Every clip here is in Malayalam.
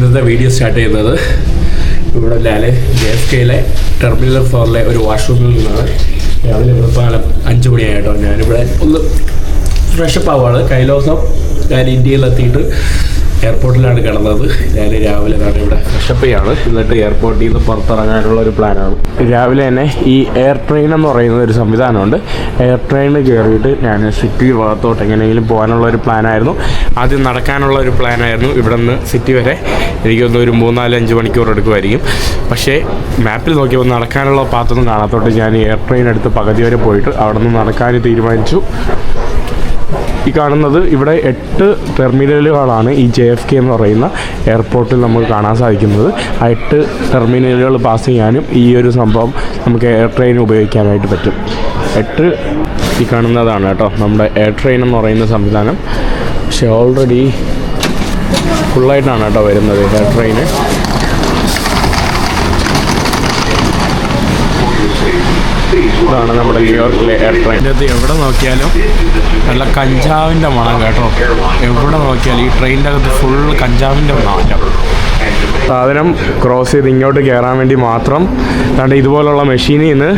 ഇന്നത്തെ വീഡിയോ സ്റ്റാർട്ട് ചെയ്യുന്നത് ഇവിടെ ലാലെ ജെ എഫ് കെയിലെ ടെർമിനൽ ഫോറിലെ ഒരു വാഷ്റൂമിൽ നിന്നാണ്. രാവിലെ വെളുപ്പാലം അഞ്ച് മണിയായിട്ടോ. ഞാനിവിടെ ഒന്ന് ഫ്രഷപ്പ് ആവുകയാണ് കൈലോസം ഞാൻ ഇന്ത്യയിലെത്തിയിട്ട് എയർപോർട്ടിലാണ് കിടന്നത്. ഞാൻ രാവിലെ ഇവിടെ കഷപ്പയാണ് എന്നിട്ട് എയർപോർട്ടിൽ നിന്ന് പുറത്തിറങ്ങാനുള്ള ഒരു പ്ലാനാണ്. രാവിലെ തന്നെ ഈ എയർ ട്രെയിൻ എന്ന് പറയുന്ന ഒരു സംവിധാനമുണ്ട്. എയർ ട്രെയിനിൽ കയറിയിട്ട് ഞാൻ സിറ്റി ഭാഗത്തോട്ട് എങ്ങനെയെങ്കിലും പോകാനുള്ള ഒരു പ്ലാനായിരുന്നു. ആദ്യം നടക്കാനുള്ള ഒരു പ്ലാനായിരുന്നു ഇവിടെ നിന്ന് സിറ്റി വരെ. എനിക്കൊന്ന് ഒരു മൂന്നാൽ അഞ്ച് മണിക്കൂർ എടുക്കുമായിരിക്കും. പക്ഷേ മാപ്പിൽ നോക്കിയപ്പോൾ നടക്കാനുള്ള പാത്തൊന്നും കാണാത്തോട്ട് ഞാൻ എയർ ട്രെയിൻ എടുത്ത് പകുതി വരെ പോയിട്ട് അവിടെ നിന്ന് നടക്കാൻ തീരുമാനിച്ചു. ഈ കാണുന്നത് ഇവിടെ എട്ട് ടെർമിനലുകളാണ് ഈ ജെ എഫ് കെ എന്ന് പറയുന്ന എയർപോർട്ടിൽ നമുക്ക് കാണാൻ സാധിക്കുന്നത്. ആ എട്ട് ടെർമിനലുകൾ പാസ് ചെയ്യാനും ഈ ഒരു സംഭവം നമുക്ക് എയർ ട്രെയിൻ ഉപയോഗിക്കാനായിട്ട് പറ്റും. എട്ട് ഈ കാണുന്നതാണ് കേട്ടോ നമ്മുടെ എയർ ട്രെയിൻ എന്ന് പറയുന്ന സംവിധാനം. പക്ഷേ ഓൾറെഡി ഫുള്ളായിട്ടാണ് കേട്ടോ വരുന്നത് എയർ ട്രെയിന് ഇതാണ് നമ്മുടെ ന്യൂയോർക്കിലെ എയർ ട്രെയിൻ ഇതിനകത്ത് എവിടെ നോക്കിയാലും നല്ല കഞ്ചാവിന്റെ മണം കേട്ടോ. എവിടെ നോക്കിയാലും ഈ ട്രെയിനിന്റെ അകത്ത് ഫുൾ കഞ്ചാവിന്റെ മണം സാധനം ക്രോസ് ചെയ്ത് ഇങ്ങോട്ട് കയറാൻ വേണ്ടി മാത്രം കണ്ട് ഇതുപോലുള്ള മെഷീനിൽ നിന്ന്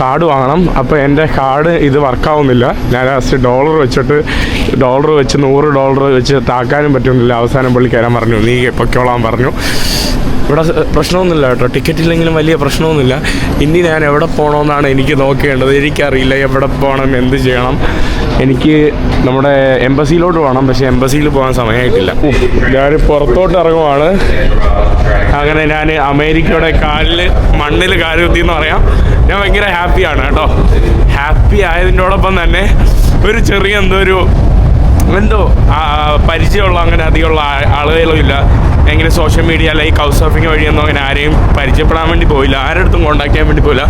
കാർഡ് വാങ്ങണം. അപ്പോൾ എന്റെ കാർഡ് ഇത് വർക്കാവുന്നില്ല ഞാൻ ലാസ്റ്റ് ഡോളർ വെച്ചിട്ട് ഡോളർ വെച്ച് നൂറ് ഡോളർ വെച്ച് താക്കാനും പറ്റുന്നില്ല. അവസാനം പുള്ളി കയറാൻ പറഞ്ഞു. നീ പൊക്കോളാൻ പറഞ്ഞു. ഇവിടെ പ്രശ്നമൊന്നുമില്ല കേട്ടോ. ടിക്കറ്റ് ഇല്ലെങ്കിലും വലിയ പ്രശ്നമൊന്നുമില്ല. ഇനി ഞാൻ എവിടെ പോകണമെന്നാണ് എനിക്ക് നോക്കേണ്ടത്. എനിക്കറിയില്ല എവിടെ പോകണം എന്ത് ചെയ്യണം. എനിക്ക് നമ്മുടെ എംബസിയിലോട്ട് പോകണം പക്ഷേ എംബസിയിൽ പോകാൻ സമയമായിട്ടില്ല ഞാൻ പുറത്തോട്ട് ഇറങ്ങുവാണ്. അങ്ങനെ ഞാൻ അമേരിക്കയുടെ കാലിൽ മണ്ണിൽ കാലുകുത്തി എന്ന് പറയാം. ഞാൻ ഭയങ്കര ഹാപ്പിയാണ് കേട്ടോ. ഹാപ്പി ആയതിന്റോടൊപ്പം തന്നെ ഒരു ചെറിയ എന്തോ ഒരു എന്തോ പരിചയമുള്ള അങ്ങനെ അധികമുള്ള ആളുകളും ഇല്ല. എങ്ങനെ സോഷ്യൽ മീഡിയ അല്ലെങ്കിൽ കൗസ് സർഫിങ് വഴിയൊന്നും അങ്ങനെ ആരെയും പരിചയപ്പെടാൻ വേണ്ടി പോയില്ല. ആരുടെ അടുത്തും കോണ്ടാക്ട് ചെയ്യാൻ വേണ്ടി പോയില്ല.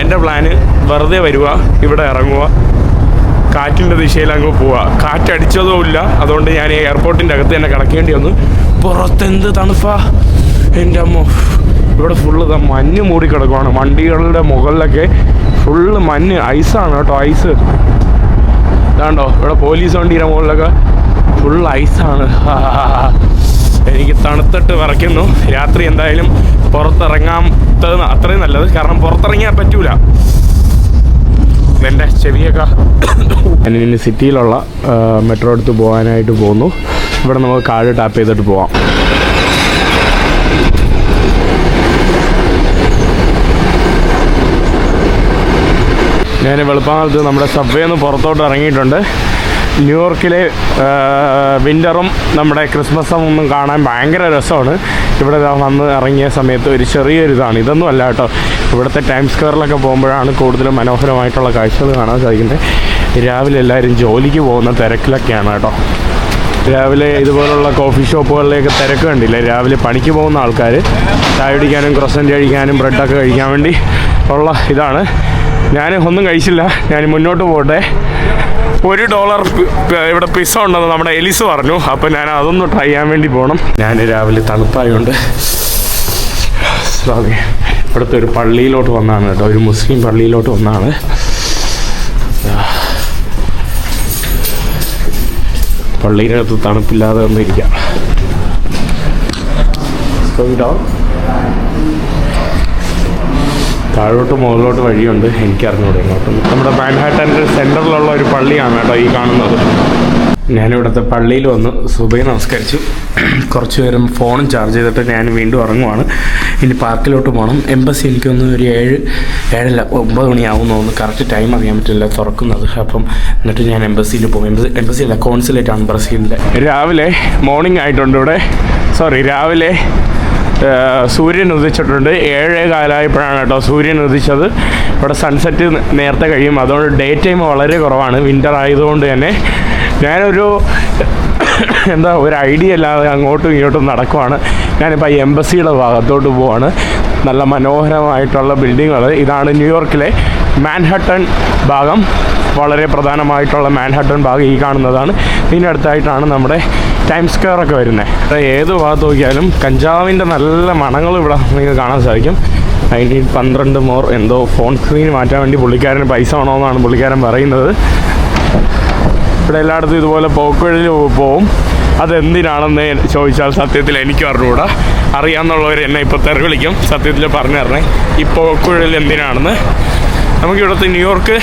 എന്റെ പ്ലാന് വെറുതെ വരിക ഇവിടെ ഇറങ്ങുക കാറ്റിന്റെ ദിശയിൽ അങ്ങ് പോവുക കാറ്റടിച്ചതും ഇല്ല. അതുകൊണ്ട് ഞാൻ എയർപോർട്ടിന്റെ അകത്ത് തന്നെ കിടക്കേണ്ടി വന്നു. പുറത്തെന്ത് തണുപ്പാ? എന്റെ അമ്മ. ഇവിടെ ഫുള്ള് മഞ്ഞ് മൂടി കിടക്കുവാണ് വണ്ടികളുടെ മുകളിലൊക്കെ ഫുള്ള് മഞ്ഞ്. ഐസാണ് കേട്ടോ ഐസ് ഇതാണ്ടോ ഇവിടെ പോലീസ് വണ്ടിയുടെ മുകളിലൊക്കെ ഫുൾ ഐസാണ് എനിക്ക് തണുത്തിട്ട് വിറയ്ക്കുന്നു. രാത്രി എന്തായാലും പുറത്തിറങ്ങാത്തത് അത്രയും നല്ലത്. കാരണം പുറത്തിറങ്ങിയാൽ പറ്റൂല. എന്റെ ചെവിയൊക്കെ ഞാനിനി സിറ്റിയിലുള്ള മെട്രോ എടുത്ത് പോകാനായിട്ട് പോകുന്നു. ഇവിടെ നമുക്ക് കാർഡ് ടാപ്പ് ചെയ്തിട്ട് പോവാം. ഞാൻ വെളുപ്പാകത്ത് നമ്മുടെ സബ്വേന്ന് പുറത്തോട്ട് ഇറങ്ങിയിട്ടുണ്ട്. ന്യൂയോർക്കിലെ വിന്ററും നമ്മുടെ ക്രിസ്മസും ഒന്നും കാണാൻ ഭയങ്കര രസമാണ്. ഇവിടെ വന്ന് ഇറങ്ങിയ സമയത്ത് ഒരു ചെറിയൊരു ഇതാണ്. ഇതൊന്നും അല്ല കേട്ടോ. ഇവിടുത്തെ ടൈം സ്ക്വയറിലൊക്കെ പോകുമ്പോഴാണ് കൂടുതലും മനോഹരമായിട്ടുള്ള കാഴ്ചകൾ കാണാൻ സാധിക്കുന്നത്. രാവിലെ എല്ലാവരും ജോലിക്ക് പോകുന്ന തിരക്കിലൊക്കെയാണ് കേട്ടോ. രാവിലെ ഇതുപോലുള്ള കോഫി ഷോപ്പുകളിലേക്ക് തിരക്ക് കണ്ടില്ല. രാവിലെ പണിക്ക് പോകുന്ന ആൾക്കാർ ചായ കുടിക്കാനും ക്രൊസന്റ് കഴിക്കാനും ബ്രെഡൊക്കെ കഴിക്കാൻ വേണ്ടി ഉള്ള ഇതാണ്. ഞാൻ ഒന്നും കഴിച്ചില്ല. ഞാൻ മുന്നോട്ട് പോട്ടെ. ഒരു ഡോളർ ഇവിടെ പിസ്സ ഉണ്ടെന്ന് നമ്മുടെ എലിസ് പറഞ്ഞു. അപ്പോൾ ഞാൻ അതൊന്ന് ട്രൈ ചെയ്യാൻ വേണ്ടി പോകണം ഞാൻ രാവിലെ തണുപ്പായതുകൊണ്ട് സോറി ഇവിടുത്തെ ഒരു പള്ളിയിലോട്ട് വന്നാണ് കേട്ടോ. ഒരു മുസ്ലിം പള്ളിയിലോട്ട് വന്നാണ്. പള്ളിയിനകത്ത് തണുപ്പില്ലാതെ ഒന്നിരിക്കാം താഴോട്ട് മുകളിലോട്ട് വഴിയുണ്ട്. എനിക്കറിഞ്ഞൂടെ ഇങ്ങോട്ട്. നമ്മുടെ മാൻഹാട്ടന്റെ സെന്ററിലുള്ള ഒരു പള്ളിയാണ് കേട്ടോ ഈ കാണുന്നത്. ഞാനിവിടുത്തെ പള്ളിയിൽ വന്ന്. സുബൈ നമസ്കരിച്ചു. കുറച്ച് നേരം ഫോണും ചാർജ് ചെയ്തിട്ട് ഞാൻ വീണ്ടും ഇറങ്ങുവാണ്. ഇനി പാർക്കിലോട്ട് പോകണം എംബസി എനിക്കൊന്ന് ഒരു ഏഴ് ഏഴല്ല ഒമ്പത് മണിയാവും തോന്നുന്നു. കറക്റ്റ് ടൈം അറിയാൻ പറ്റില്ല തുറക്കുന്നത്. അപ്പം എന്നിട്ട് ഞാൻ എംബസിയിൽ പോകും എംബസി എംബസി അല്ല ആണ് ബ്രസീലിന്റെ രാവിലെ മോർണിംഗ് ആയിട്ടുണ്ട് ഇവിടെ. സോറി രാവിലെ സൂര്യൻ ഉദിച്ചിട്ടുണ്ട്. ഏഴേ കാലമായപ്പോഴാണ് കേട്ടോ സൂര്യൻ ഉദിച്ചത്. ഇവിടെ സൺസെറ്റ് നേരത്തെ കഴിയും. അതുകൊണ്ട് ഡേ ടൈം വളരെ കുറവാണ്. വിന്റർ ആയതുകൊണ്ട് തന്നെ ഞാനൊരു എന്താ ഒരു ഐഡിയ അല്ലാതെ അങ്ങോട്ടും ഇങ്ങോട്ടും നടക്കുവാണ്. ഞാനിപ്പോൾ എംബസിയുടെ ഭാഗത്തോട്ട് പോവാണ്. നല്ല മനോഹരമായിട്ടുള്ള ബിൽഡിങ്ങുകൾ ഇതാണ് ന്യൂയോർക്കിലെ മാൻഹട്ടൺ ഭാഗം. വളരെ പ്രധാനമായിട്ടുള്ള മാൻഹട്ടൺ ഭാഗം ഈ കാണുന്നതാണ്. ഇതിനടുത്തായിട്ടാണ് നമ്മുടെ ടൈം സ്ക്വയർ ഒക്കെ വരുന്നത് ഏത് ഭാഗത്ത് നോക്കിയാലും കഞ്ചാവിന്റെ നല്ല മണങ്ങൾ ഇവിടെ നിങ്ങൾക്ക് കാണാൻ സാധിക്കും. നയന്റീൻ പന്ത്രണ്ട് മോർ എന്തോ ഫോൺ സ്ക്രീൻ മാറ്റാൻ വേണ്ടി പുള്ളിക്കാരന് പൈസ വേണമെന്നാണ് പുള്ളിക്കാരൻ പറയുന്നത്. ഇവിടെ എല്ലായിടത്തും ഇതുപോലെ പോക്കുവഴിയിൽ പോവും. അതെന്തിനാണെന്ന് ചോദിച്ചാൽ സത്യത്തിൽ എനിക്ക് അറിഞ്ഞുകൂടാ. അറിയാമെന്നുള്ളവർ എന്നെ ഇപ്പോൾ തെറി വിളിക്കും. സത്യത്തിൽ പറഞ്ഞു തരണേ ഈ പോക്കുഴൽ എന്തിനാണെന്ന് നമുക്ക് ഇവിടുത്തെ ന്യൂയോർക്ക്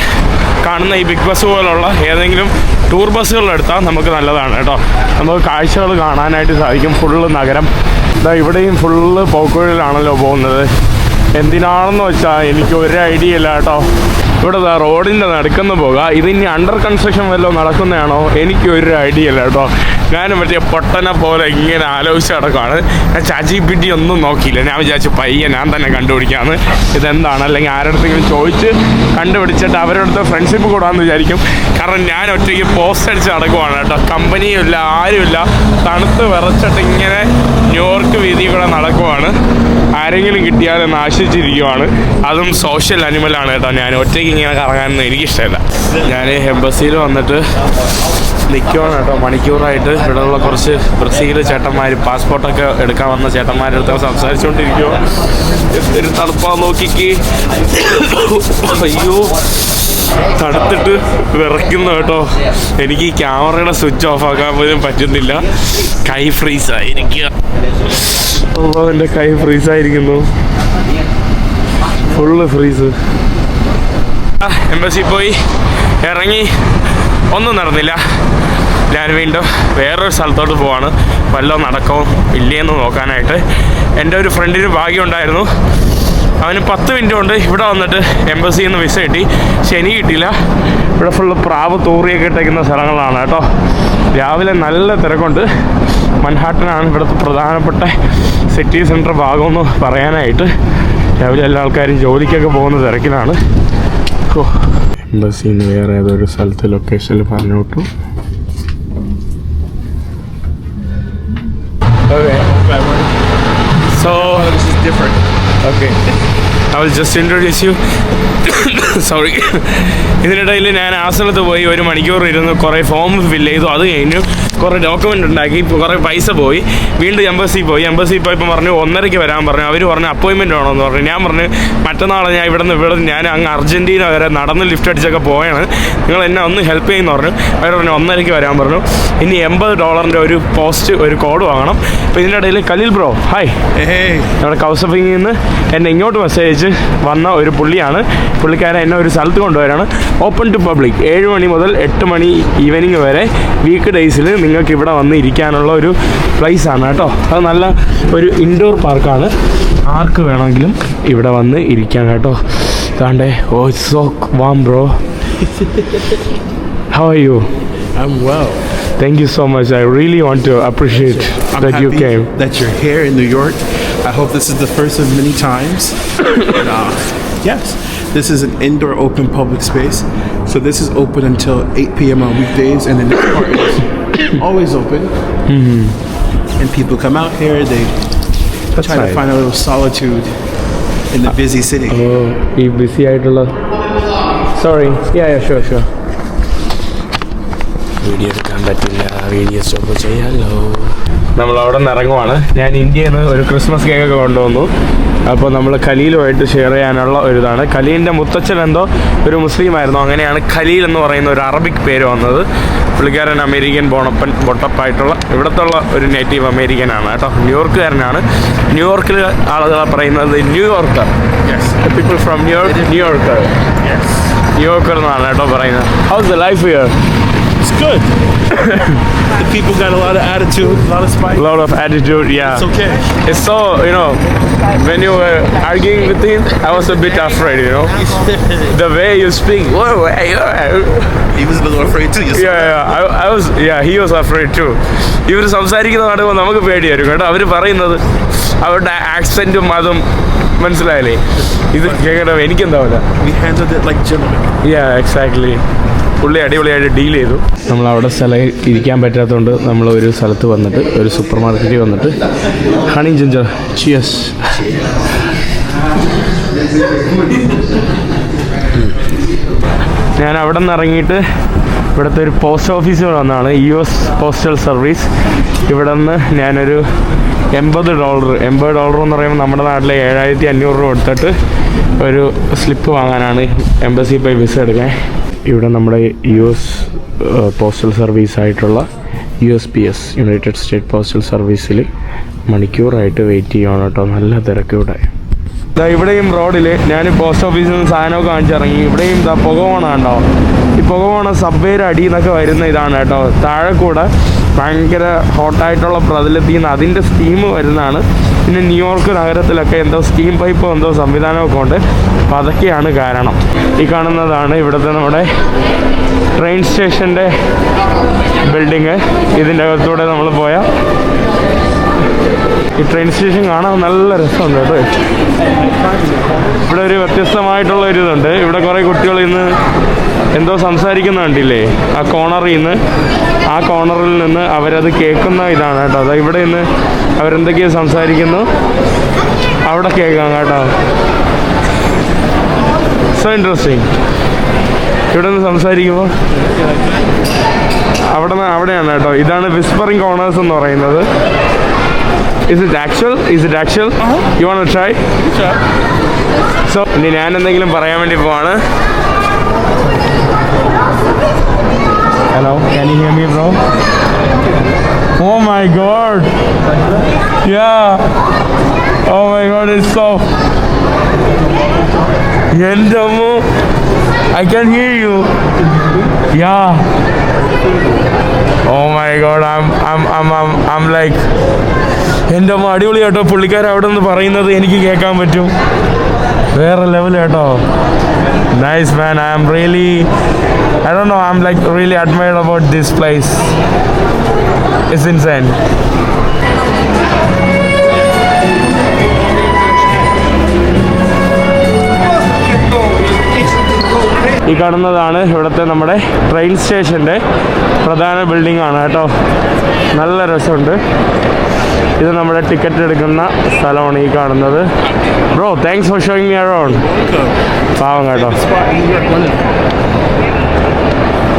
കാണുന്ന ഈ ബിഗ് ബസ് പോലുള്ള ഏതെങ്കിലും ടൂർ ബസ്സുകൾ എടുത്താൽ നമുക്ക് നല്ലതാണ് കേട്ടോ. നമുക്ക് കാഴ്ചകൾ കാണാനായിട്ട് സാധിക്കും. ഫുള്ള് നഗരം. ഇതാ ഇവിടെയും ഫുള്ള് പോക്കുഴലാണല്ലോ പോകുന്നത്. എന്തിനാണെന്ന് വെച്ചാൽ എനിക്ക് ഒരു ഐഡിയ ഇല്ല കേട്ടോ. ഇവിടെ റോഡിന്റെ നടക്കുന്ന പോക. ഇതിനി അണ്ടർ കൺസ്ട്രക്ഷൻ വല്ലതും നടക്കുന്നതാണോ? എനിക്ക് ഒരു ഐഡിയ ഇല്ല കേട്ടോ. ഞാൻ മറ്റേ പൊട്ടനെ പോലെ ഇങ്ങനെ ആലോചിച്ച് നടക്കുകയാണ് ഞാൻ ചാച്ചി പിടി ഒന്നും നോക്കിയില്ല. ഞാൻ വിചാരിച്ചു പയ്യ ഞാൻ തന്നെ കണ്ടുപിടിക്കാമെന്ന് ഇതെന്താണ്? അല്ലെങ്കിൽ ആരുടെങ്കിലും ചോദിച്ച് കണ്ടുപിടിച്ചിട്ട് അവരുടെ ഫ്രണ്ട്ഷിപ്പ് കൂടാന്ന് വിചാരിക്കും. കാരണം ഞാൻ ഒറ്റയ്ക്ക് പോസ്റ്റ് അടിച്ച് നടക്കുവാണ് കേട്ടോ. കമ്പനിയും ഇല്ല ആരുമില്ല തണുത്ത് വിറച്ചിട്ട് ഇങ്ങനെ ന്യൂയോർക്ക് വീതി കൂടെ നടക്കുവാണ്. ആരെങ്കിലും കിട്ടിയാലും ആശിച്ചിരിക്കുവാണ് അതും സോഷ്യൽ അനിമലാണ് കേട്ടോ ഞാൻ ഒറ്റയ്ക്ക് ഇങ്ങനെ കറങ്ങാനൊന്നും എനിക്കിഷ്ടമല്ല. ഞാൻ എംബസിയിൽ വന്നിട്ട് നിൽക്കുവാണ് കേട്ടോ. മണിക്കൂറായിട്ട് ഇവിടെയുള്ള കുറച്ച് ബ്രസീൽ ചേട്ടന്മാർ പാസ്പോർട്ടൊക്കെ എടുക്കാൻ വന്ന ചേട്ടന്മാരുടെ അടുത്ത് സംസാരിച്ചുകൊണ്ടിരിക്കുവോ എന്തൊരു തണുപ്പാ നോക്കിക്ക്. അയ്യോ തണുത്തിട്ട് വിറയ്ക്കുന്നു കേട്ടോ. എനിക്ക് ഈ ക്യാമറയുടെ സ്വിച്ച് ഓഫ് ആക്കാൻ പോലും പറ്റുന്നില്ല. കൈ ഫ്രീസ് ആയിരിക്കുക എന്റെ കൈ ഫ്രീസ് ആയിരിക്കുന്നു ഫുള്ള് ഫ്രീസ്. എംബസി പോയി ഇറങ്ങി. ഒന്നും നടന്നില്ല. ഞാൻ വീണ്ടും വേറൊരു സ്ഥലത്തോട്ട് പോവാണ്. വല്ലതും നടക്കോ ഇല്ലയെന്ന് നോക്കാനായിട്ട്. എന്റെ ഒരു ഫ്രണ്ടിന് ഭാഗ്യമുണ്ടായിരുന്നു അവന് പത്ത് മിനിറ്റ് കൊണ്ട് ഇവിടെ വന്നിട്ട് എംബസിയിൽ നിന്ന് വിസ കിട്ടി. ശനി കിട്ടിയില്ല. ഇവിടെ ഫുള്ള് പ്രാവ് തൂറിയൊക്കെ ഇട്ടേക്കുന്ന സ്ഥലങ്ങളാണ് കേട്ടോ. രാവിലെ നല്ല തിരക്കുണ്ട്. മൻഹാട്ടനാണ് ഇവിടുത്തെ പ്രധാനപ്പെട്ട സിറ്റി സെന്റർ ഭാഗമെന്ന് പറയാനായിട്ട്. രാവിലെ എല്ലാ ആൾക്കാരും ജോലിക്കൊക്കെ പോകുന്ന തിരക്കിലാണ്. ഓ എംബസിയിൽ നിന്ന് വേറെ ഏതൊരു സ്ഥലത്ത് ലൊക്കേഷനിൽ പറഞ്ഞു വിട്ടു. I will just introduce you. Sorry ഇതിനിടയിൽ ഞാൻ ആ സ്ഥലത്ത് പോയി ഒരു മണിക്കൂർ ഇരുന്ന് കുറേ ഫോം ഫില്ല് ചെയ്തു. അത് കഴിഞ്ഞു. കുറേ ഡോക്യുമെന്റ് ഉണ്ടാക്കി കുറേ പൈസ പോയി. വീണ്ടും എംബസി പോയി. എംബസി പോയപ്പോൾ പറഞ്ഞു ഒന്നരയ്ക്ക് വരാൻ പറഞ്ഞു. അവർ പറഞ്ഞു അപ്പോയിൻമെന്റ് വേണമെന്ന് പറഞ്ഞു. ഞാൻ പറഞ്ഞു മറ്റന്നാളെ ഞാൻ ഇവിടെ നിന്ന് ഇവിടെ ഞാൻ അങ്ങ് അർജന്റീന വരെ നടന്ന് ലിഫ്റ്റ് അടിച്ചൊക്കെ പോയാണ്. നിങ്ങൾ എന്നെ ഒന്ന് ഹെൽപ്പ് ചെയ്യുന്ന പറഞ്ഞു. അവർ പറഞ്ഞു ഒന്നരയ്ക്ക് വരാൻ പറഞ്ഞു. ഇനി എൺപത് ഡോളറിന്റെ ഒരു പോസ്റ്റ് ഒരു കോഡ് വാങ്ങണം. അപ്പോൾ ഇതിന്റെ ഇടയിൽ കലിൽ ബ്രോ ഹായ് നമ്മുടെ കൗസഫിങ്ങിൽ നിന്ന് എന്നെ ഇങ്ങോട്ട് മെസ്സേജ് വന്ന ഒരു പുള്ളിയാണ്. പുള്ളിക്കാരൻ എന്നെ ഒരു സ്ഥലത്ത് കൊണ്ടുവരാണ് ഓപ്പൺ ടു പബ്ലിക് ഏഴ് മണി മുതൽ എട്ട് മണി ഈവനിങ് വരെ വീക്ക് ഡേയ്സിൽ നിങ്ങൾക്ക് ഇവിടെ വന്ന് ഇരിക്കാനുള്ള ഒരു പ്ലേസ് ആണ് കേട്ടോ അത് നല്ല ഒരു ഇൻഡോർ പാർക്കാണ് ആർക്ക് വേണമെങ്കിലും ഇവിടെ വന്ന് ഇരിക്കാം കേട്ടോ താണ്ടേ ഓ so warm bro how are you I'm well. Thank you so much I really want to appreciate I'm that you came that you're here in New York. I hope this is the first of many times. And, uh, yes, this is an indoor open public space. So this is open until 8 p.m. on weekdays, and the next part is always open. Mm-hmm. And people come out here, they That's try right. to find a little solitude in the busy city. Oh, ഈ ബിസി ആയിട്ടുള്ള sorry ya ya sure sure video എടുക്കാൻ പറ്റില്ല. വീഡിയോ സ്റ്റോപ്പ് ചെയ്യാമല്ലോ നമ്മൾ അവിടെ നിന്ന് ഇറങ്ങുവാണ് ഞാൻ ഇന്ത്യയിൽ നിന്ന് ഒരു ക്രിസ്മസ് കേക്കൊക്കെ കൊണ്ടുവന്നു. അപ്പോൾ നമ്മൾ ഖലീലുമായിട്ട് ഷെയർ ചെയ്യാനുള്ള ഒരു ഇതാണ് ഖലീലിന്റെ മുത്തച്ഛൻ എന്തോ ഒരു മുസ്ലിം ആയിരുന്നു അങ്ങനെയാണ് ഖലീൽ എന്ന് പറയുന്ന ഒരു അറബിക് പേര് വന്നത്. പുള്ളിക്കാരൻ അമേരിക്കൻ ബോണപ്പൻ ബൊട്ടപ്പായിട്ടുള്ള ഇവിടത്തുള്ള ഒരു നേറ്റീവ് അമേരിക്കൻ ആണ് കേട്ടോ ന്യൂയോർക്കുകാരനാണ് ന്യൂയോർക്കിൽ ആളുകൾ പറയുന്നത് New Yorker. People from New York New Yorker. New Yorker എന്നാണ് കേട്ടോ പറയുന്നത് how's the life here It's good. the people got a lot of attitude, a lot of spite. lot of attitude yeah It's okay. it's so you know when you were arguing with him I was a bit afraid you know the way you speak whoa, hey, whoa. he was a little afraid too. Yeah, yeah, I, I was yeah he was afraid too ഇവർ സംസാരിക്കുന്ന കാണുമ്പോൾ നമുക്ക് പേടിയായിരിക്കും കേട്ടോ അവർ പറയുന്നത് അവരുടെ ആക്സെന്റും അതും മനസ്സിലായില്ലേ ഇത് കേട്ടോ എനിക്കെന്താവില്ല We handled it like gentlemen. Ya exactly പുള്ളി അടിപൊളിയായിട്ട് ഡീൽ ചെയ്തു. നമ്മൾ അവിടെ സ്ഥലം ഇരിക്കാൻ പറ്റാത്തതുകൊണ്ട് നമ്മൾ ഒരു സ്ഥലത്ത് വന്നിട്ട് ഒരു സൂപ്പർ മാർക്കറ്റിൽ വന്നിട്ട് ഹണി ജിഞ്ചർ ചിയസ് ഞാൻ അവിടെ നിന്ന് ഇറങ്ങിയിട്ട് ഇവിടുത്തെ ഒരു പോസ്റ്റ് ഓഫീസിൽ വന്നതാണ് യു എസ് പോസ്റ്റൽ സർവീസ് ഇവിടെ നിന്ന് ഞാനൊരു എൺപത് ഡോളർ എൺപത് ഡോളർ എന്ന് പറയുമ്പോൾ നമ്മുടെ നാട്ടിലെ ഏഴായിരത്തി അഞ്ഞൂറ് രൂപ കൊടുത്തിട്ട് ഒരു സ്ലിപ്പ് വാങ്ങാനാണ് എംബസി പോയി വിസ എടുക്കാൻ. ഇവിടെ നമ്മുടെ യു എസ് പോസ്റ്റൽ സർവീസ് ആയിട്ടുള്ള U S P S United State postal സർവീസിൽ മണിക്കൂറായിട്ട് വെയിറ്റ് ചെയ്യുകയാണ് കേട്ടോ. നല്ല തിരക്ക് ഇവിടെ. ഇതാ ഇവിടെയും റോഡിൽ ഞാൻ പോസ്റ്റ് ഓഫീസിൽ നിന്ന് സാധനമൊക്കെ കാണിച്ചിറങ്ങി. ഇവിടെയും ഇതാ പുകവോണ ഉണ്ടോ ഈ പുകവോണ സബ്വേയുടെ അടിയിൽ വരുന്ന ഇതാണ് കേട്ടോ. താഴെ കൂടെ ഭയങ്കര ഹോട്ടായിട്ടുള്ള പ്രതലത്തിൽ നിന്ന് അതിന്റെ സ്റ്റീം വരുന്നതാണ്. പിന്നെ ന്യൂയോർക്ക് നഗരത്തിലൊക്കെ എന്തോ സ്റ്റീം പൈപ്പോ എന്തോ സംവിധാനമൊക്കെ ഉണ്ട്. അപ്പോൾ അതൊക്കെയാണ് കാരണം. ഈ കാണുന്നതാണ് ഇവിടുത്തെ നമ്മുടെ ട്രെയിൻ സ്റ്റേഷന്റെ ബിൽഡിങ് ഇതിന്റെ അകത്തൂടെ നമ്മൾ പോയാൽ ഈ ട്രെയിൻ സ്റ്റേഷൻ കാണാൻ നല്ല രസമുണ്ട് കേട്ടോ. ഇവിടെ ഒരു വ്യത്യസ്തമായിട്ടുള്ള ഒരു ഇതുണ്ട്. ഇവിടെ കുറേ കുട്ടികൾ ഇന്ന് എന്തോ സംസാരിക്കുന്ന കണ്ടില്ലേ? ആ കോണറിൽ നിന്ന് ആ കോണറിൽ നിന്ന് അവരത് കേൾക്കുന്ന ഇതാണ് കേട്ടോ. അതാ ഇവിടെ നിന്ന് അവരെന്തൊക്കെയോ സംസാരിക്കുന്നു. അവിടെ കേൾക്കാം കേട്ടോ. സോ ഇൻട്രസ്റ്റിംഗ് ഇവിടെ നിന്ന് സംസാരിക്കുമ്പോൾ അവിടെ അവിടെയാണ് കേട്ടോ. ഇതാണ് വിസ്പറിങ് കോണേഴ്സ് എന്ന് പറയുന്നത്. Is it actual is it actual you won't try so ഇനി ഞാൻ എന്തെങ്കിലും പറയാൻ വേണ്ടി പോവാണ്. Hello can you hear me bro oh my god ya oh my god it's so എന്റെ അമ്മ I can hear you ya oh my god I'm I'm I'm I'm I'm like എന്റെ അമ്മ അടിപൊളി കേട്ടോ പുള്ളിക്കാർ അവിടെ നിന്ന് പറയുന്നത് എനിക്ക് കേൾക്കാൻ പറ്റും. വേറെ ലെവൽ കേട്ടോ nice man I am really I do know I am like really admired about this place it's insane ഈ കാണുന്നതാണ് ഇവിടുത്തെ നമ്മുടെ ട്രെയിൻ സ്റ്റേഷന്റെ പ്രധാന ബിൽഡിംഗ് ആണ് കേട്ടോ. നല്ല രസമുണ്ട്. ഇത് നമ്മുടെ ടിക്കറ്റ് എടുക്കുന്ന സ്ഥലമാണ് ഈ കാണുന്നത്. Bro thanks for showing me around പാവം കേട്ടോ.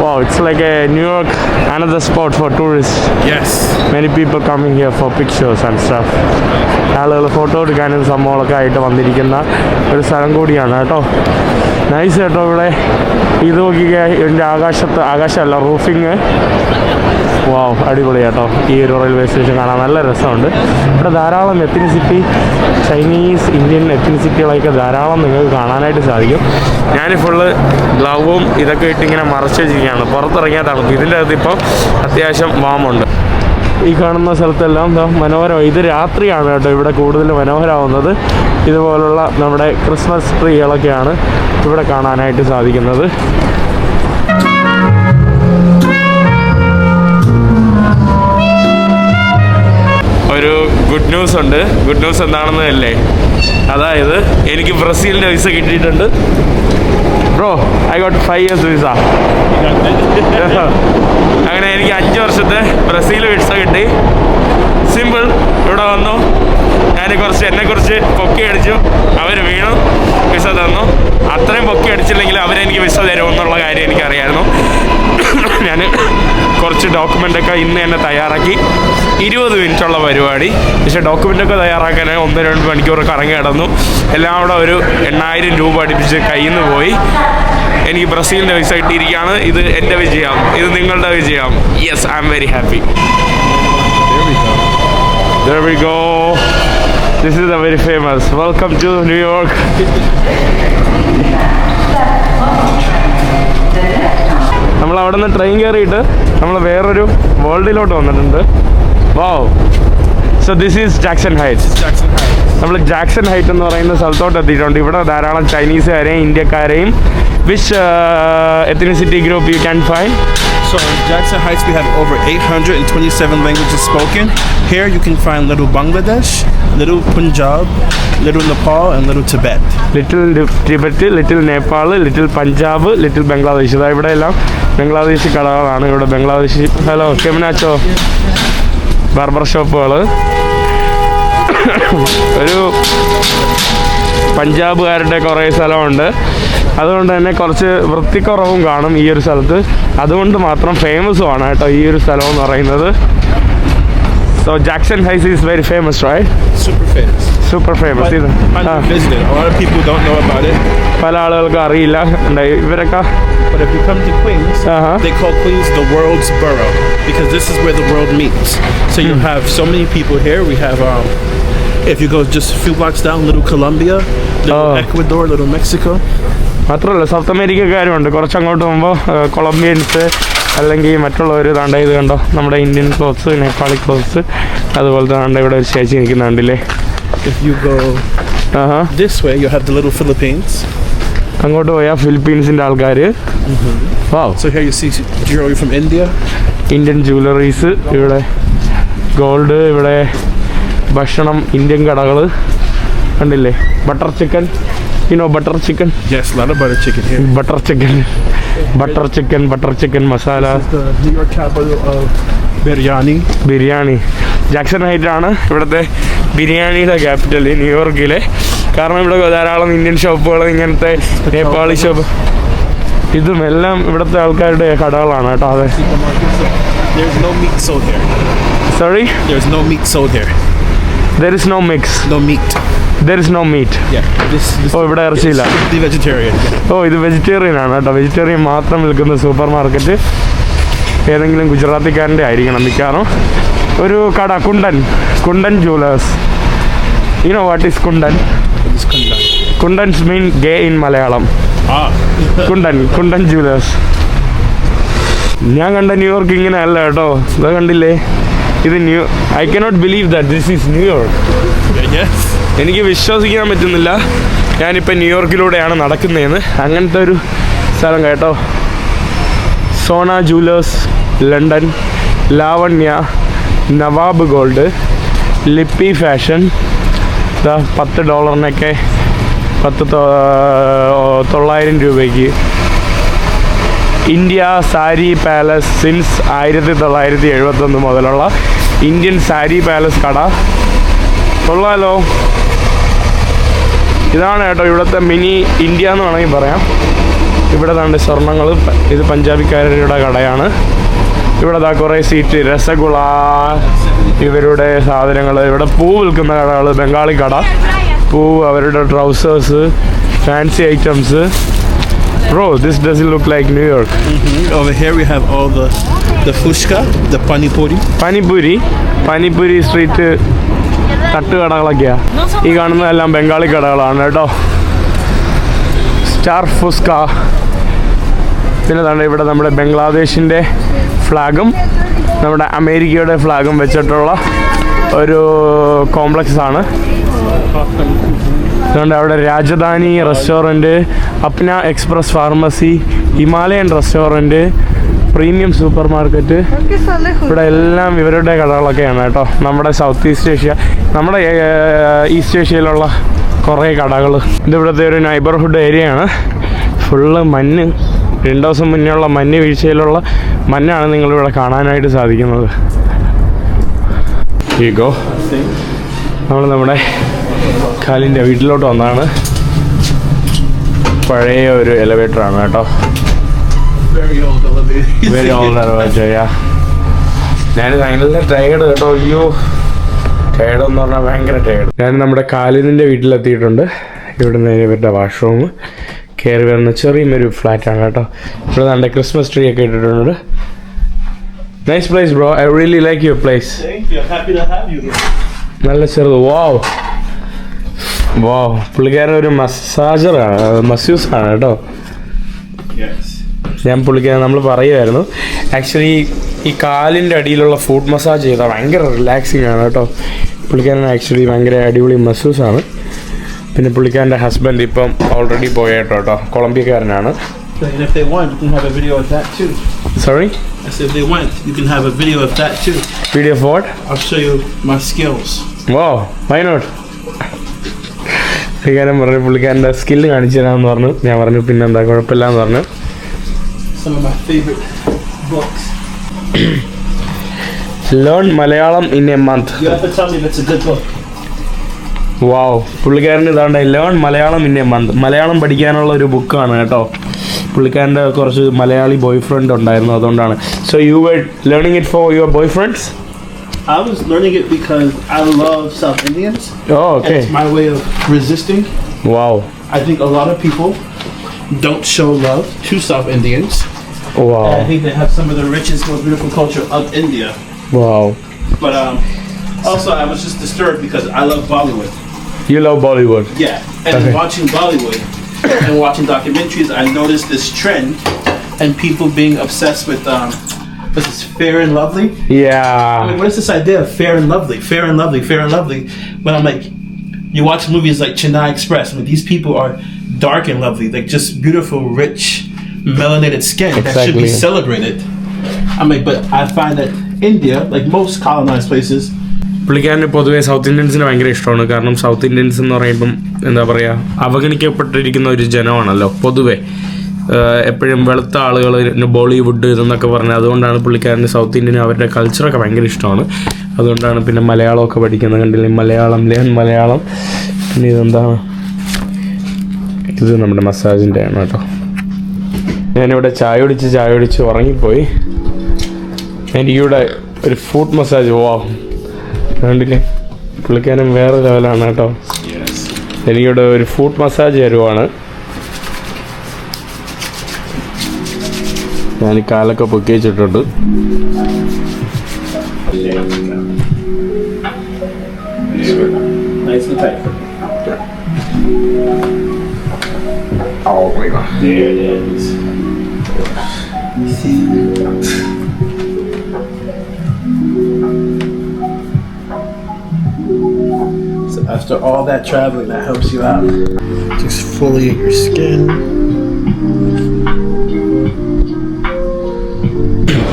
Wow, it's like a New York, another spot for tourists. Yes. Many people coming here for pictures and stuff. ആളുകൾ ഫോട്ടോ എടുക്കാനും സംഭവങ്ങളൊക്കെ ആയിട്ട് വന്നിരിക്കുന്ന ഒരു സ്ഥലം കൂടിയാണ് കേട്ടോ. നൈസ് കേട്ടോ ഇവിടെ. ഇത് നോക്കിക്കുക ഇതിന്റെ ആകാശത്ത് ആകാശമല്ല റൂഫിങ് വാവ് അടിപൊളി കേട്ടോ. ഈ ഒരു റെയിൽവേ സ്റ്റേഷൻ കാണാൻ നല്ല രസമുണ്ട്. ഇവിടെ ധാരാളം എത്തിനിസിറ്റി ചൈനീസ് ഇന്ത്യൻ എത്തിനിസിറ്റികളൊക്കെ ധാരാളം നിങ്ങൾക്ക് കാണാനായിട്ട് സാധിക്കും. ഞാൻ ഫുള്ള് ഗ്ലൗവും ഇതൊക്കെ ഇട്ടിങ്ങനെ മറച്ച് വെച്ചിരിക്കുകയാണ്. പുറത്തിറങ്ങിയ തണുപ്പ്. ഇതിന്റെ അകത്ത് ഇപ്പം അത്യാവശ്യം വാമുണ്ട്. ഈ കാണുന്ന സ്ഥലത്തെല്ലാം എന്താ മനോഹരം. ഇത് രാത്രിയാണ് കേട്ടോ ഇവിടെ കൂടുതൽ മനോഹരമാവുന്നത്. ഇതുപോലുള്ള നമ്മുടെ ക്രിസ്മസ് ട്രീകളൊക്കെയാണ് ഇവിടെ കാണാനായിട്ട് സാധിക്കുന്നത്. ഒരു ഗുഡ് ന്യൂസ് ഉണ്ട്. ഗുഡ് ന്യൂസ് എന്താണെന്ന് അല്ലേ അതായത് എനിക്ക് ബ്രസീലിന്റെ വിസ കിട്ടിയിട്ടുണ്ട്. Bro I got five years visa അങ്ങനെ എനിക്ക് അഞ്ച് വർഷത്തെ ബ്രസീൽ വിസ കിട്ടി. സിമ്പിൾ ഇവിടെ വന്നു. ഞാൻ കുറച്ച് എന്നെക്കുറിച്ച് പൊക്കി അടിച്ചു. അവർ വീണു. വിസ തന്നു. അത്രയും പൊക്കി അടിച്ചില്ലെങ്കിൽ അവരെനിക്ക് വിസ തരുമെന്നുള്ള കാര്യം എനിക്കറിയായിരുന്നു. ഞാൻ കുറച്ച് ഡോക്യുമെന്റൊക്കെ ഇന്ന് തന്നെ തയ്യാറാക്കി. ഇരുപത് മിനിറ്റുള്ള പരിപാടി. പക്ഷേ ഡോക്യുമെന്റൊക്കെ തയ്യാറാക്കാൻ ഒന്ന് രണ്ട് മണിക്കൂർ കറങ്ങി കിടന്നു എല്ലാം കൂടെ ഒരു എണ്ണായിരം രൂപ അടുപ്പിച്ച് കയ്യിൽ നിന്ന് പോയി. എനിക്ക് ബ്രസീലിന്റെ വിസ കിട്ടിയിരിക്കുകയാണ്. ഇത് എന്റെ വിജയം. ഇത് നിങ്ങളുടെ വിജയം. Yes I am very happy There we go. This is a very famous. Welcome to New York. നമ്മൾ അവിടെ നിന്ന് ട്രെയിൻ കയറിയിട്ട് നമ്മൾ വേറൊരു വേൾഡിലോട്ട് വന്നിട്ടുണ്ട് wow so this is Jackson Heights Jackson Heights. നമ്മൾ ജാക്സൺ ഹൈറ്റ് എന്ന് പറയുന്ന സ്ഥലത്തോട്ട് എത്തിയിട്ടുണ്ട്. ഇവിടെ ധാരാളം ചൈനീസുകാരെയും ഇന്ത്യക്കാരെയും which ethnicity group you can find So in Jackson Heights, we have over 827 languages spoken. Here you can find Little Bangladesh, Little Punjab, Little Nepal, and Little Tibet. Little Tibet little Nepal little Punjab little Bangladesh ഇതാ ഇവിടെ എല്ലാം ബംഗ്ലാദേശി കടകളാണ്. ഇവിടെ ബംഗ്ലാദേശി ഹലോ കെമിനാച്ചോ ബാർബർ ഷോപ്പുകൾ ഒരു പഞ്ചാബുകാരുടെ കുറേ സ്ഥലമുണ്ട്. അതുകൊണ്ട് തന്നെ കുറച്ച് വൃത്തിക്കുറവും കാണും ഈ ഒരു സ്ഥലത്ത്. അതുകൊണ്ട് മാത്രം ഫേമസ് ആണ് കേട്ടോ ഈ ഒരു സ്ഥലം എന്ന് പറയുന്നത്. So Jackson Heights is very famous right super famous. Super famous ഇത് Visited. A lot of people don't know about it. പല ആളുകൾക്കും അറിയില്ല. ഇവരൊക്കെ But if you come to Queens, Uh-huh. they call Queens the world's borough because this is where the world meets. So you have so many people here. We have, um, if you go just a few blocks down, Little Colombia, Little Oh. Ecuador, Little Mexico. മാത്രമല്ല സൗത്ത് അമേരിക്കക്കാരുണ്ട് കുറച്ചങ്ങോട്ട് പോകുമ്പോൾ കൊളംബിയൻസ് അല്ലെങ്കിൽ മറ്റുള്ളവർ താണ്ട ഇത് കണ്ടോ നമ്മുടെ ഇന്ത്യൻ ക്ലോത്ത്സ് നേപ്പാളി ക്ലോത്ത്സ് അതുപോലെ താണ്ട ഇവിടെ ഒരു ചേച്ചി നിൽക്കുന്നുണ്ടല്ലേ If you go Aaha this way, you have the Little Philippines. അങ്ങോട്ട് പോയാൽ ഫിലിപ്പീൻസിന്റെ ആൾക്കാർ Wow. So here you see jewelry from India. Indian jewelleries ഇവിടെ ഗോൾഡ് ഇവിടെ ഭക്ഷണം ഇന്ത്യൻ കടകൾ കണ്ടില്ലേ butter chicken you know butter chicken Yes, a lot of butter chicken here. Butter chicken butter chicken butter chicken masala The New York capital of biryani. Biryani. Jackson Height ആണ് ഇവിടുത്തെ ബിരിയാണിയുടെ ക്യാപിറ്റൽ ന്യൂയോർക്കിലെ. കാരണം ഇവിടെ ധാരാളം ഇന്ത്യൻ ഷോപ്പുകൾ ഇങ്ങനത്തെ നേപ്പാളി ഷോപ്പ് ഇതും എല്ലാം ഇവിടുത്തെ ആൾക്കാരുടെ കടകളാണ് കേട്ടോ അതെ. Sorry. There is no mix No meat. There is no meat Yeah. This, this oh ഇവിടെ ഇറച്ചിയില്ല. ഇത് വെജിറ്റേറിയൻ. ഓ ഇത് വെജിറ്റേറിയൻ ആണ് കേട്ടോ. വെജിറ്റേറിയൻ മാത്രം വിൽക്കുന്ന സൂപ്പർ മാർക്കറ്റ് ഏതെങ്കിലും ഗുജറാത്തിക്കാരന്റെ ആയിരിക്കണം മിക്കാറും ഒരു കട കുണ്ടൻ. കുണ്ടൻ jewellers you know what is Kundan. കുണ്ടൻസ് mean gay in Malayalam. Kundan Kundan jewellers ഞാൻ കണ്ട ന്യൂയോർക്ക് ഇങ്ങനെ അല്ല കേട്ടോ. ഇതാ കണ്ടില്ലേ? ഇത് new I cannot believe that this is New York എനിക്ക് വിശ്വസിക്കാൻ പറ്റുന്നില്ല. ഞാനിപ്പോൾ ന്യൂയോർക്കിലൂടെയാണ് നടക്കുന്നതെന്ന്. അങ്ങനത്തെ ഒരു സ്ഥലം കേട്ടോ. Sona jewellers London Lavanya Nawab gold Lipi fashion ഇതാ പത്ത് ഡോളറിനൊക്കെ പത്ത് തൊള്ളായിരം രൂപയ്ക്ക്. ഇന്ത്യ സാരി പാലസ് സിൻസ് ആയിരത്തി തൊള്ളായിരത്തി എഴുപത്തൊന്ന് മുതലുള്ള ഇന്ത്യൻ സാരി പാലസ് കട. കൊള്ളാലോ. ഇതാണ് കേട്ടോ ഇവിടുത്തെ മിനി ഇന്ത്യ എന്ന് വേണമെങ്കിൽ പറയാം. ഇവിടെ തന്നെ സ്വർണങ്ങൾ ഇത് പഞ്ചാബിക്കാരുടെ കടയാണ്. ഇവിടെ ദാ കുറേ സീറ്റ് രസഗുള ഇവരുടെ സാധനങ്ങൾ ഇവിടെ പൂ വിൽക്കുന്ന കടകൾ ബംഗാളി കട. പൂ അവരുടെ trousers fancy items bro this does look like New York Over here we have all the the fushka, the panipuri. Panipuri panipuri street തട്ടുകടകളൊക്കെയാ ഈ കാണുന്നതെല്ലാം ബംഗാളി കടകളാണ് കേട്ടോ. സ്റ്റാർ ഫുസ്ക പിന്നെ തന്നെ ഇവിടെ നമ്മുടെ ബംഗ്ലാദേശിന്റെ ഫ്ലാഗും നമ്മുടെ അമേരിക്കയുടെ ഫ്ലാഗും വെച്ചിട്ടുള്ള ഒരു കോംപ്ലക്സ് ആണ് അതുകൊണ്ട് അവിടെ Rajdhani restaurant Apna express pharmacy Himalayan restaurant premium super market. ഇവിടെ എല്ലാം ഇവരുടെ കടകളൊക്കെയാണ് കേട്ടോ. നമ്മുടെ സൗത്ത് ഈസ്റ്റ് ഏഷ്യ നമ്മുടെ ഈസ്റ്റ് ഏഷ്യയിലുള്ള കുറേ കടകൾ ഇത് ഇവിടുത്തെ ഒരു നൈബർഹുഡ് ഏരിയയാണ് ഫുള്ള് മഞ്ഞ് രണ്ട് ദിവസം മുന്നേ ഉള്ള മഞ്ഞ് വീഴ്ചയിലുള്ള മഞ്ഞാണ് നിങ്ങളിവിടെ കാണാനായിട്ട് സാധിക്കുന്നത്. ഈഗോ നമ്മൾ നമ്മുടെ കാലിന്റെ വീട്ടിലോട്ട് വന്നാണ്. പഴയ ഒരു എലവേറ്റർ ആണ് കേട്ടോ. വെരി ഓൾഡ് എലവേറ്റർ ഞാൻ ഭയങ്കര ടയേർഡ് കേട്ടോ. അയ്യോ ടയേർഡ് എന്ന് പറഞ്ഞാൽ ഭയങ്കര ടയേർഡ് ഞാൻ നമ്മുടെ കാലിനിന്റെ വീട്ടിലെത്തിയിട്ടുണ്ട്. ഇവിടെ നിന്ന് ഇവരുടെ വാഷ്റൂം കയറി വരുന്ന ചെറിയൊരു ഫ്ലാറ്റാണ് കേട്ടോ. ഇവിടെ നല്ല ക്രിസ്മസ് ട്രീ ഒക്കെ ഇട്ടിട്ടുണ്ട്. Nice place bro I really like your place നല്ല ചെറുത്. വാവ് വാവ് പുള്ളിക്കാരൻ ഒരു മസാജറാണ് മസ്യൂസ് ആണ് കേട്ടോ. ഞാൻ പുള്ളിക്കാരൻ നമ്മൾ പറയുമായിരുന്നു ആക്ച്വലി ഈ കാലിന്റെ അടിയിലുള്ള ഫുഡ് മസാജ് ചെയ്താൽ ഭയങ്കര റിലാക്സിങ് ആണ് കേട്ടോ. പുള്ളിക്കാരൻ ആക്ച്വലി ഭയങ്കര അടിപൊളി മസൂസ് ആണ്. പിന്നെ പുള്ളിക്കാരന്റെ ഹസ്ബൻഡ് ഇപ്പം ഓൾറെഡി പോയേട്ടോ. കേട്ടോ കൊളംബിയക്കാരനാണ് sorry. Video my skills. Whoa why not പുള്ളിക്കാരൻ പറഞ്ഞു പുള്ളിക്കാരന്റെ സ്കില്ല് കാണിച്ചു തരാമെന്ന് പറഞ്ഞു. ഞാൻ പറഞ്ഞു പിന്നെന്താ കുഴപ്പമില്ല എന്ന് പറഞ്ഞു learn Malayalam in a month വാവ് പുള്ളിക്കാരൻ ഇതാണ്ട് learn Malayalam in a month Malayalam പഠിക്കാനുള്ള ഒരു ബുക്കാണ് കേട്ടോ പുള്ളിക്കാരൻ്റെ കുറച്ച് മലയാളി ബോയ് ഫ്രണ്ട് ഉണ്ടായിരുന്നു അതുകൊണ്ടാണ് so you were learning it for your boyfriends I was learning it because I love South Indians. Oh And okay it's my way of resisting. Wow I think a lot of people don't show love to South Indians. And I wow think they have some of the richest, most beautiful culture of India. Wow But um, also, I was just disturbed because I love Bollywood. You love Bollywood. Yeah, and Okay. watching Bollywood and watching documentaries, I noticed this trend and people being obsessed with um, this fair and lovely. Yeah. I mean, what is this idea of fair and lovely, fair and lovely, fair and lovely? When I'm like, you watch movies like Chennai Express. I mean, these people are dark and lovely, like just beautiful, rich, melanated skin that should be celebrated. I'm like, but I find that India, like most colonized places, പുള്ളിക്കാരന് പൊതുവേ സൗത്ത് ഇന്ത്യൻസിന് ഭയങ്കര ഇഷ്ടമാണ്. കാരണം സൗത്ത് ഇന്ത്യൻസ് എന്ന് പറയുമ്പം എന്താ പറയുക അവഗണിക്കപ്പെട്ടിരിക്കുന്ന ഒരു ജനമാണല്ലോ പൊതുവേ. എപ്പോഴും വെളുത്ത ആളുകൾ ബോളിവുഡ് ഇതെന്നൊക്കെ പറഞ്ഞാൽ അതുകൊണ്ടാണ് പുള്ളിക്കാരന് സൗത്ത് ഇന്ത്യൻ അവരുടെ കൾച്ചറൊക്കെ ഭയങ്കര ഇഷ്ടമാണ്. അതുകൊണ്ടാണ് പിന്നെ മലയാളമൊക്കെ പഠിക്കുന്നത് കണ്ടില്ലേ മലയാളം ലേൻ മലയാളം. പിന്നെ ഇതെന്താണ് ഇത് നമ്മുടെ മസാജിന്റെ ആണ് കേട്ടോ. ഞാനിവിടെ ചായ ഒടിച്ച് ചായ ഒടിച്ച് ഉറങ്ങിപ്പോയി. എനിക്കിവിടെ ഒരു ഫുഡ് മസാജ് പോവാം കണ്ടില്ലേ പുള്ളിക്കാരൻ വേറെ ലെവലാണ് കേട്ടോ എനിക്കിവിടെ ഒരു ഫുഡ് മസാജ് തരുവാണ് ഞാൻ ഈ കാലൊക്കെ പൊക്കി വെച്ചിട്ടുണ്ട് nice and tight. There it is. after all that traveling, that helps you out. Just exfoliate your skin.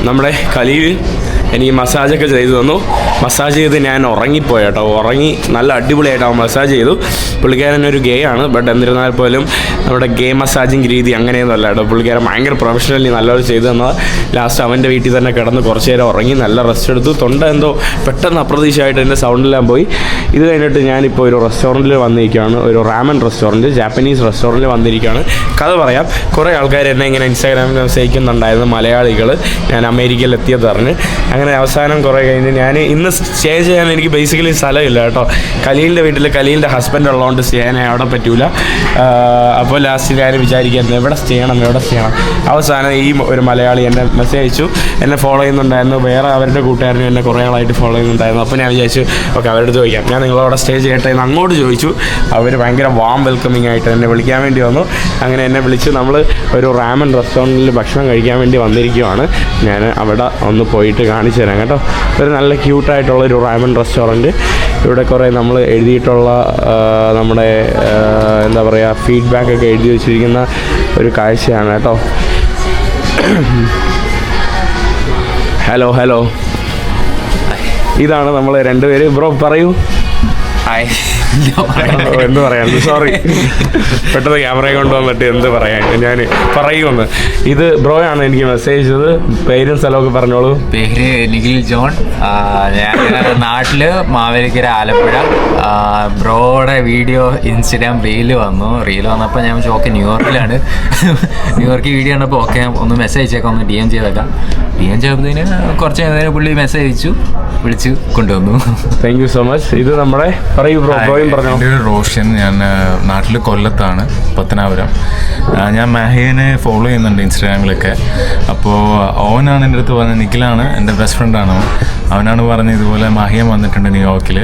നമ്മുടെ കലിയിൽ എനിക്ക് മസാജൊക്കെ ചെയ്തു തന്നു. മസാജ് ചെയ്ത് ഞാൻ ഉറങ്ങിപ്പോയി കേട്ടോ. ഉറങ്ങി നല്ല അടിപൊളിയായിട്ട് അവൻ മസാജ് ചെയ്തു. പുള്ളിക്കാരൻ ഒരു ഗേ ആണ്. ബട്ട് എന്നിരുന്നാൽ പോലും നമ്മുടെ ഗേ മസാജിങ് രീതി അങ്ങനെയൊന്നുമല്ല കേട്ടോ. പുള്ളിക്കാരൻ ഭയങ്കര പ്രൊഫഷണലി നല്ലപോലെ ചെയ്തു തന്നത്. ലാസ്റ്റ് അവന്റെ വീട്ടിൽ തന്നെ കിടന്ന് കുറച്ച് നേരം ഉറങ്ങി നല്ല റെസ്റ്റ് എടുത്തു. തൊണ്ട എന്തോ പെട്ടെന്ന് അപ്രതീക്ഷമായിട്ട് എന്റെ സൗണ്ടെല്ലാം പോയി. ഇത് കഴിഞ്ഞിട്ട് ഞാനിപ്പോൾ ഒരു റെസ്റ്റോറന്റിൽ വന്നിരിക്കുകയാണ്. ഒരു റാമൻ റെസ്റ്റോറന്റ് ജാപ്പനീസ് റെസ്റ്റോറന്റിൽ വന്നിരിക്കുകയാണ്. കഥ പറയാം. കുറേ ആൾക്കാർ എന്നെ ഇങ്ങനെ ഇൻസ്റ്റാഗ്രാമിൽ സഹിക്കുന്നുണ്ടായിരുന്നു മലയാളികൾ ഞാൻ അമേരിക്കയിൽ എത്തിയത് അറിഞ്ഞ് അങ്ങനെ അവസാനം കുറേ കഴിഞ്ഞ് ഞാൻ ഇന്ന് സ്റ്റേ ചെയ്യാൻ എനിക്ക് ബേസിക്കലി സ്ഥലമില്ല കേട്ടോ. കലീലിന്റെ വീട്ടിൽ കലീലിന്റെ ഹസ്ബൻഡ് ഉള്ളതുകൊണ്ട് സ്റ്റേ ചെയ്യാൻ അവിടെ പറ്റൂല. അപ്പോൾ ലാസ്റ്റ് ഞാൻ വിചാരിക്കായിരുന്നു എവിടെ സ്റ്റേ ചെയ്യണം എവിടെ സ്റ്റേ ചെയ്യണം. അവസാനം ഈ ഒരു മലയാളി എന്നെ മെസ്സേജ് അയച്ചു. എന്നെ ഫോളോ ചെയ്യുന്നുണ്ടായിരുന്നു. വേറെ അവരുടെ കൂട്ടുകാരനും എന്നെ കുറേ ആളായിട്ട് ഫോളോ ചെയ്യുന്നുണ്ടായിരുന്നു. അപ്പോൾ ഞാൻ വിചാരിച്ചു ഓക്കെ അവരുടെ ചോദിക്കാം. ഞാൻ നിങ്ങളവിടെ സ്റ്റേ ചെയ്യട്ടെ എന്ന് അങ്ങോട്ട് ചോദിച്ചു. അവർ ഭയങ്കര വാം വെൽക്കമിങ് ആയിട്ട് എന്നെ വിളിക്കാൻ വേണ്ടി വന്നു. അങ്ങനെ എന്നെ വിളിച്ച് നമ്മൾ ഒരു റാമൻ റെസ്റ്റോറന്റിൽ ഭക്ഷണം കഴിക്കാൻ വേണ്ടി വന്നിരിക്കുവാണ്. ഞാൻ അവിടെ ഒന്ന് പോയിട്ട് കാണിച്ചു തരാം കേട്ടോ. ഒരു നല്ല ക്യൂട്ടായിട്ടുള്ള ഒരു റാമൻ റെസ്റ്റോറന്റ്. ഇവിടെ കുറേ നമ്മൾ എഴുതിയിട്ടുള്ള നമ്മുടെ എന്താ പറയുക ഫീഡ്ബാക്ക് ഒക്കെ എഴുതി വെച്ചിരിക്കുന്ന ഒരു കാഴ്ചയാണ് കേട്ടോ. Hello hello. ഇതാണ് നമ്മൾ രണ്ടുപേര്. ബ്രോ പറയൂ. ഹായ് എന്ത് പറയാൻ? സോറി പെട്ടെന്ന് ക്യാമറ കൊണ്ടുവന്നിട്ട് എന്ത് പറയാൻ? ഞാൻ പറയുമെന്ന്. ഇത് ബ്രോ ആണ് എനിക്ക് മെസ്സേജ് ചെയ്തത്. പേരും സ്ഥലമൊക്കെ പറഞ്ഞോളൂ. പേര് നിഖിൽ ജോൺ. ഞാൻ നാട്ടിൽ മാവേലിക്കര ആലപ്പുഴ. ബ്രോയുടെ വീഡിയോ ഇൻസ്റ്റഗ്രാം റീൽ വന്നു. റീൽ വന്നപ്പോൾ ഞാൻ ചോക്കെ ന്യൂയോർക്കിലാണ്. ന്യൂയോർക്ക് വീഡിയോ കണ്ടപ്പോൾ ഓക്കെ ഒന്ന് മെസ്സേജ് അയച്ചേക്കാം ഒന്ന് ഡി എം ചെയ്തേക്കാം. ഡി ചേർന്നതിന് കുറച്ച് നേരം പുള്ളി മെസ്സേജ് അയച്ചു വിളിച്ച് കൊണ്ടുവന്നു. താങ്ക് യു സോ മച്ച് ഇത് നമ്മുടെ പറയൂ ബ്രോ ബ്രോയും പറഞ്ഞോ? റോഷൻ. ഞാൻ നാട്ടിൽ കൊല്ലത്താണ് പത്തനാപുരം. ഞാൻ മാഹിയനെ ഫോളോ ചെയ്യുന്നുണ്ട് ഇൻസ്റ്റാഗ്രാമിലൊക്കെ. അപ്പോൾ ഓവനാണ് എന്റെ അടുത്ത് പറഞ്ഞത് നിഖിലാണ് എന്റെ ബെസ്റ്റ് ഫ്രണ്ടാണ് അവനാണ് പറഞ്ഞത് ഇതുപോലെ മാഹിയൻ വന്നിട്ടുണ്ട് ന്യൂയോർക്കിൽ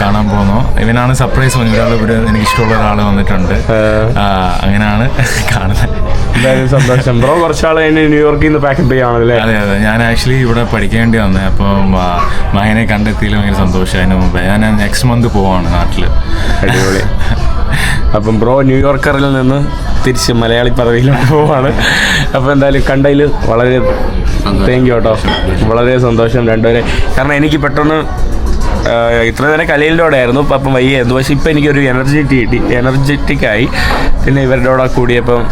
കാണാൻ പോകുന്നു ഇവനാണ് സർപ്രൈസ് പറഞ്ഞു ഒരാൾ ഇവിടെ എനിക്ക് ഇഷ്ടമുള്ള ഒരാൾ വന്നിട്ടുണ്ട് അങ്ങനെയാണ് കാണുന്നത്. എന്തായാലും സന്തോഷം. ബ്രോ കുറച്ചാൾ കഴിഞ്ഞ് ന്യൂയോർക്കിൽ നിന്ന് പാക്കറ്റ് ചെയ്യുകയാണല്ലേ അതെ അതെ. ഞാൻ ആക്ച്വലി ഇവിടെ പഠിക്കേണ്ടി വന്നത് അപ്പം മകനെ കണ്ടെത്തിയതിൽ ഭയങ്കര സന്തോഷം. മുമ്പ് ഞാൻ നെക്സ്റ്റ് മന്ത് പോവാണ് നാട്ടിൽ അടിപൊളി. അപ്പം ബ്രോ ന്യൂയോർക്കറിൽ നിന്ന് തിരിച്ച് മലയാളി പദവിയിലോട്ട് പോവാണ്. അപ്പോൾ എന്തായാലും കണ്ടതിൽ വളരെ താങ്ക് യു കേട്ടോ വളരെ സന്തോഷം രണ്ടുപേരെ. കാരണം എനിക്ക് പെട്ടെന്ന് ഇത്ര നേരം കലയിലൂടെ ആയിരുന്നു. അപ്പം വയ്യ. പക്ഷേ ഇപ്പം എനിക്കൊരു എനർജറ്റി കിട്ടി എനർജറ്റിക് ആയി. പിന്നെ ഇവരുടെ കൂടെ കൂടിയപ്പം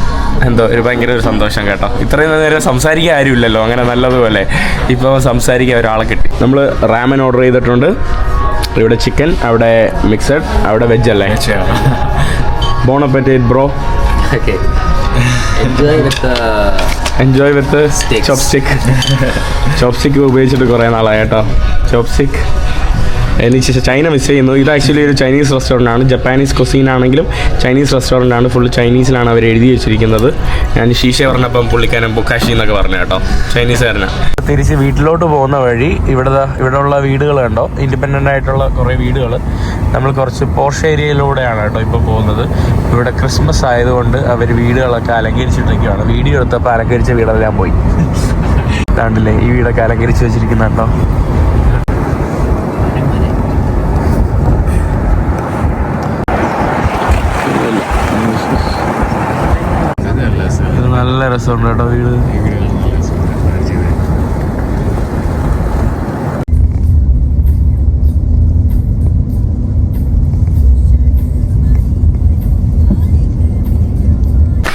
എന്തോ ഒരു ഭയങ്കര ഒരു സന്തോഷം കേട്ടോ. ഇത്രയും നേരം സംസാരിക്കാൻ ആരുമില്ലല്ലോ അങ്ങനെ നല്ലതുപോലെ. ഇപ്പോൾ സംസാരിക്കാൻ ഒരാളെ കിട്ടി. നമ്മൾ റാമൻ ഓർഡർ ചെയ്തിട്ടുണ്ട്. ഇവിടെ ചിക്കൻ അവിടെ മിക്സഡ് അവിടെ വെജ് അല്ലേ? Bon appetit bro okay enjoy with enjoy with. Chopstick chopstick ഉപയോഗിച്ചിട്ട് കുറേ നാളായി കേട്ടോ. ചോപ്സ്റ്റിക് എനിക്ക് ചൈന മിസ് ചെയ്യുന്നു. ഇത് ആക്ച്വലി ഒരു ചൈനീസ് റെസ്റ്റോറന്റ് ആണ്. ജപ്പാനീസ് കൊസീൻ ആണെങ്കിലും ചൈനീസ് റെസ്റ്റോറന്റ് ആണ്. ഫുൾ ചൈനീസിലാണ് അവർ എഴുതി വെച്ചിരിക്കുന്നത്. ഞാൻ ഷീഷ പറഞ്ഞപ്പം പുള്ളിക്കാരൻ ബുക്കാഷി എന്നൊക്കെ പറഞ്ഞു കേട്ടോ. ചൈനീസുകാരനാണ് തിരിച്ച് വീട്ടിലോട്ട് പോകുന്ന വഴി ഇവിടെ ഇവിടെയുള്ള വീടുകൾ കണ്ടോ? ഇൻഡിപെൻഡന്റ് ആയിട്ടുള്ള കുറേ വീടുകൾ നമ്മൾ കുറച്ച് പോർഷ് ഏരിയയിലൂടെയാണ് കേട്ടോ ഇപ്പോൾ പോകുന്നത്. ഇവിടെ ക്രിസ്മസ് ആയതുകൊണ്ട് അവർ വീടുകളൊക്കെ അലങ്കരിച്ചിട്ടൊക്കെയാണ് വീഡിയോ എടുത്തപ്പോൾ അലങ്കരിച്ച വീടെല്ലാം പോയി. കണ്ടില്ലേ ഈ വീടൊക്കെ അലങ്കരിച്ച് വെച്ചിരിക്കുന്ന കേട്ടോ ഇത് നല്ല രസമുണ്ട് കേട്ടോ വീട്.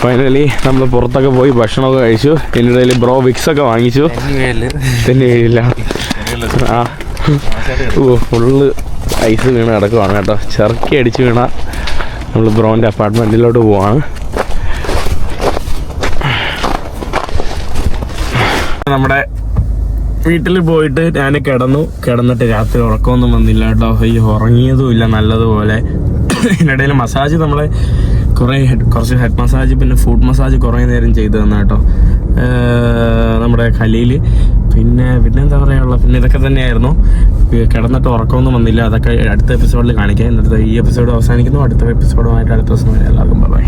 ഫൈനലി നമ്മൾ പുറത്തൊക്കെ പോയി ഭക്ഷണമൊക്കെ കഴിച്ചു. എന്റെ ഇടയിൽ ബ്രോ വിക്സ് ഒക്കെ വാങ്ങിച്ചു. തന്നെ കഴിയില്ല ആ. ഓ ഫുള്ള് ഐസ് വീണ് കിടക്കുവാണ് കേട്ടോ. ചെറുക്കി അടിച്ച് വീണ നമ്മൾ ബ്രോന്റെ അപ്പാർട്ട്മെന്റിലോട്ട് പോവാണ്. നമ്മുടെ വീട്ടിൽ പോയിട്ട് ഞാൻ കിടന്നു. കിടന്നിട്ട് രാത്രി ഉറക്കമൊന്നും വന്നില്ല കേട്ടോ. ഈ ഉറങ്ങിയതും ഇല്ല നല്ലതുപോലെ. ഇതിനിടയിൽ മസാജ് നമ്മളെ കുറേ കുറച്ച് ഹെഡ് മസാജ് പിന്നെ ഫുഡ് മസാജ് കുറേ നേരം ചെയ്തു തന്ന കേട്ടോ. നമ്മുടെ കലിയിൽ പിന്നെ പിന്നെ എന്താ പറയാനുള്ള? പിന്നെ ഇതൊക്കെ തന്നെയായിരുന്നു. കിടന്നിട്ട് ഉറക്കമൊന്നും വന്നില്ല. അതൊക്കെ അടുത്ത എപ്പിസോഡിൽ കാണിക്കാം. ഇന്നത്തെ ഈ എപ്പിസോഡ് അവസാനിക്കുന്നു. അടുത്ത എപ്പിസോഡുമായിട്ട് അടുത്ത ദിവസം വരെ. എല്ലാവർക്കും ബൈ